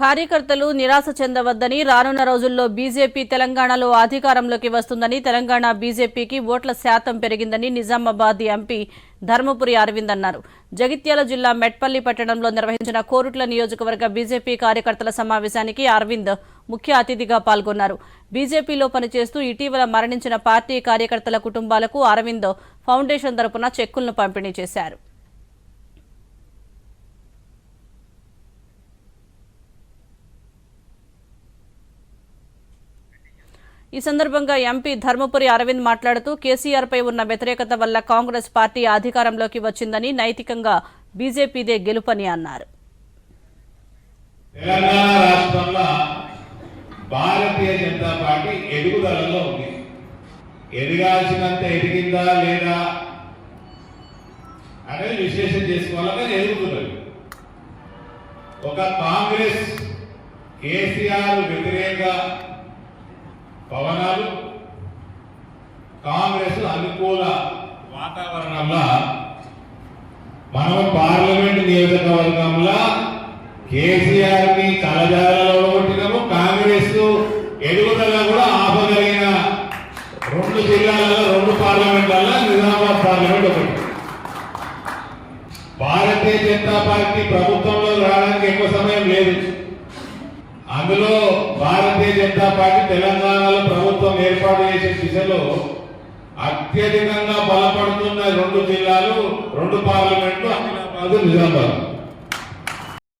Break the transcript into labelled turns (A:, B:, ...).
A: కార్యకర్తలు నిరాశ చెందవద్దని రానున్న రోజుల్లో బీజేపీ తెలంగాణలో అధికారంలోకి వస్తుందని తెలంగాణ బీజేపీకి ఓట్ల శాతం పెరిగిందని నిజామాబాద్ ఎంపీ ధర్మపురి అరవింద్ అన్నారు. జగిత్యాల జిల్లా మెట్పల్లి పట్టణంలో నిర్వహించిన కోరుట్ల నియోజకవర్గ బీజేపీ కార్యకర్తల సమావేశానికి అరవింద్ ముఖ్య అతిథిగా పాల్గొన్నారు. బీజేపీలో పనిచేస్తూ ఇటీవల మరణించిన పార్టీ కార్యకర్తల కుటుంబాలకు అరవింద్ ఫౌండేషన్ తరపున చెక్కులను పంపిణీ చేశారు. ఈ సందర్భంగా ఎంపీ ధర్మపురి అరవింద్ మాట్లాడుతూ కేసీఆర్పై ఉన్న వ్యతిరేకత వల్ల కాంగ్రెస్ పార్టీ అధికారంలోకి వచ్చిందని నైతికంగా బీజేపీదే గెలుపని అన్నారు.
B: భారతీయ జనతా పార్టీ ఎదుగుదలలో ఉంది. ఎదగాల్సినంత ఎదిగిందా లేదా అనేది విశ్లేషణ చేసుకోవాలని ఎదుగుతున్నది ఒక కాంగ్రెస్ కేసీఆర్ వ్యతిరేక పవనాలు కాంగ్రెస్ అనుకూల వాతావరణంలో మనం పార్లమెంట్ నియోజకవర్గంలో కేసీఆర్ని కలజాలలో కొట్టినాము కాంగ్రెస్ ఎదుగుదల కూడా ఆపగలిగిన రెండు జిల్లాలలో రెండు పార్లమెంట్లలో నిజామాబాద్ పార్లమెంట్ ఒకటి. భారతీయ జనతా పార్టీ ప్రభుత్వంలో రావడానికి ఎక్కువ సమయం లేదు. అందులో భారతీయ జనతా పార్టీ తెలంగాణలో ప్రభుత్వం ఏర్పాటు చేసే దిశలో అత్యధికంగా బలపడుతున్న రెండు జిల్లాలు రెండు పార్లమెంట్లు ఆదిలాబాద్ నిజామాబాద్.